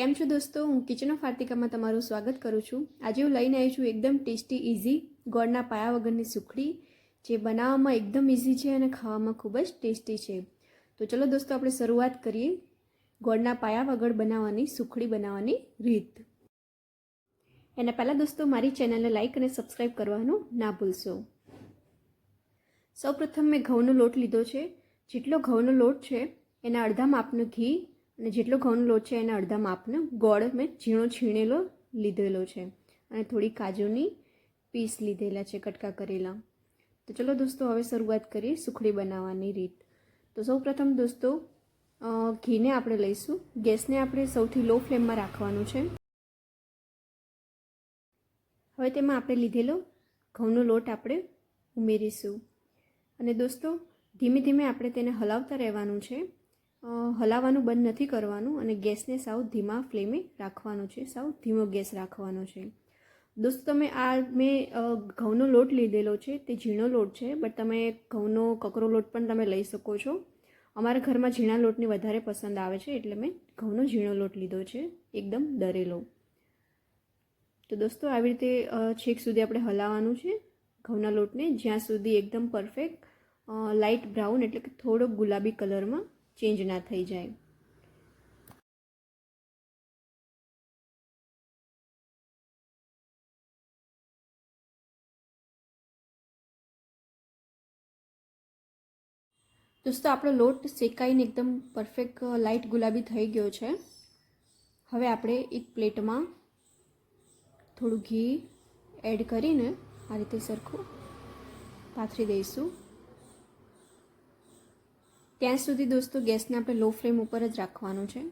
કેમ છો દોસ્તો? હું કિચન ઓફ આર્તિકામાં તમારું સ્વાગત કરું છું. આજે હું લઈને આવી છું એકદમ ટેસ્ટી ઇઝી ગોળના પાયા વગરની સુખડી, જે બનાવવામાં એકદમ ઇઝી છે અને ખાવામાં ખૂબ જ ટેસ્ટી છે. તો ચલો દોસ્તો, આપણે શરૂઆત કરીએ. ગોળના પાયા વગર બનાવવાની, સુખડી બનાવવાની રીત. એના પહેલાં દોસ્તો, મારી ચેનલને લાઇક અને સબસ્ક્રાઈબ કરવાનું ના ભૂલશો. સૌપ્રથમ મેં ઘઉંનો લોટ લીધો છે. જેટલો ઘઉંનો લોટ છે, એના અડધા માપનું ઘી અને જેટલો ઘઉંનો લોટ છે એના અડધા માપનો, ગોળ મેં ઝીણો છીણેલો લીધેલો છે અને થોડી કાજુની પીસ લીધેલા છે, કટકા કરેલા. તો ચલો દોસ્તો, હવે શરૂઆત કરીએ સુખડી બનાવવાની રીત. તો સૌપ્રથમ દોસ્તો ઘીને આપણે લઈશું. ગેસને આપણે સૌથી લો ફ્લેમમાં રાખવાનું છે. હવે તેમાં આપણે લીધેલો ઘઉંનો લોટ આપણે ઉમેરીશું. અને દોસ્તો, ધીમે ધીમે આપણે તેને હલાવતા રહેવાનું છે. હલાવવાનું બંધ નથી કરવાનું અને ગેસને સાવ ધીમા ફ્લેમે રાખવાનું છે, સાવ ધીમો ગેસ રાખવાનો છે. દોસ્તો, તમે આ મેં ઘઉંનો લોટ લીધેલો છે, તે ઝીણો લોટ છે, બટ તમે ઘઉંનો કકરો લોટ પણ તમે લઈ શકો છો. અમારા ઘરમાં ઝીણા લોટની વધારે પસંદ આવે છે, એટલે મેં ઘઉંનો ઝીણો લોટ લીધો છે, એકદમ દરેલો. તો દોસ્તો, આવી રીતે છેક સુધી આપણે હલાવવાનું છે ઘઉંના લોટને. જ્યાં સુધી એકદમ પરફેક્ટ લાઇટ બ્રાઉન એટલે કે થોડો ગુલાબી કલરમાં ચેન્જ ના થઈ જાય. દોસ્તો, આપણો લોટ શેકાઈને એકદમ પરફેક્ટ લાઇટ ગુલાબી થઈ ગયો છે. હવે આપણે એક પ્લેટમાં થોડું ઘી એડ કરીને આ રીતે સરખું પાથરી દઈશું. ત્યાં સુધી દોસ્તો, ગેસને આપણે લો ફ્લેમ ઉપર જ રાખવાનું છે.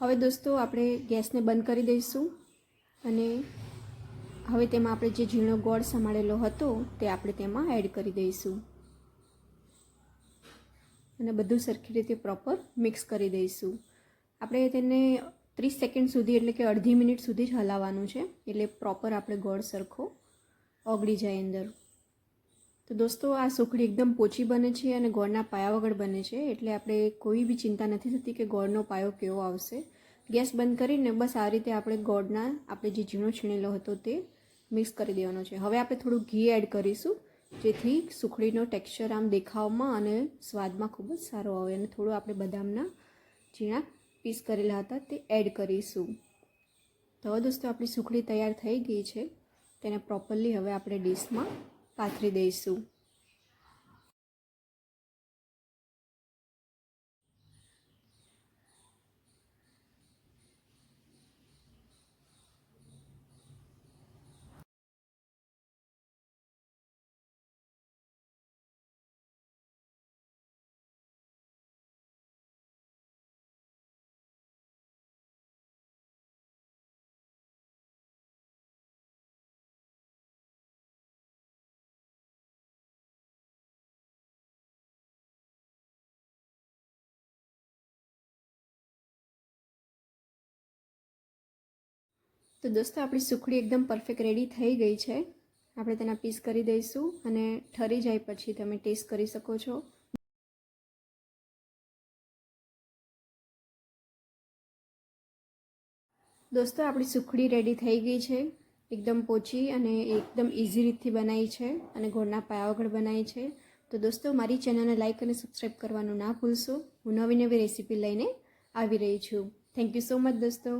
હવે દોસ્તો, આપણે ગેસને બંધ કરી દઈશું અને હવે તેમાં આપણે જે ઝીણો ગોળ સમારેલો હતો તે આપણે તેમાં એડ કરી દઈશું. અને બધું સરખી રીતે પ્રોપર મિક્સ કરી દઈશું. આપણે તેને ત્રીસ સેકન્ડ સુધી એટલે કે અડધી મિનિટ સુધી જ હલાવવાનું છે. એટલે પ્રોપર આપણે ગોળ સરખો ઓગળી જાય અંદર. તો દોસ્તો, આ સુખડી એકદમ પોચી બને છે અને ગોળના પાયા વગર બને છે. એટલે આપણે કોઈ બી ચિંતા નથી થતી કે ગોળનો પાયો કેવો આવશે. ગેસ બંધ કરીને બસ આ રીતે આપણે ગોળના, આપણે જે ઝીણો છીણેલો હતો તે મિક્સ કરી દેવાનો છે. હવે આપણે થોડું ઘી એડ કરીશું. જેથી સુખડીનો ટેક્સચર આમ દેખાવમાં અને સ્વાદમાં ખૂબ જ સારો આવે. અને થોડું આપણે બદામના ઝીણા પીસ કરેલા હતા તે એડ કરીશું. તો દોસ્તો, આપણી સુખડી તૈયાર થઈ ગઈ છે. તેને પ્રોપરલી હવે આપણે ડીશમાં પાથરી દઈશું. તો દોસ્તો, આપણી સુખડી એકદમ પરફેક્ટ રેડી થઈ ગઈ છે. આપણે તેના પીસ કરી દઈશું અને ઠરી જાય પછી તમે ટેસ્ટ કરી શકો છો. દોસ્તો, આપણી સુખડી રેડી થઈ ગઈ છે. એકદમ પોચી અને એકદમ ઇઝી રીતથી બનાવી છે અને ગોળના પાયા વગર બનાવી છે. તો દોસ્તો, મારી ચેનલને લાઇક અને સબસ્ક્રાઈબ કરવાનું ના ભૂલશો. હું નવી નવી રેસીપી લઈને આવી રહી છું. થેન્ક યુ સો મચ દોસ્તો.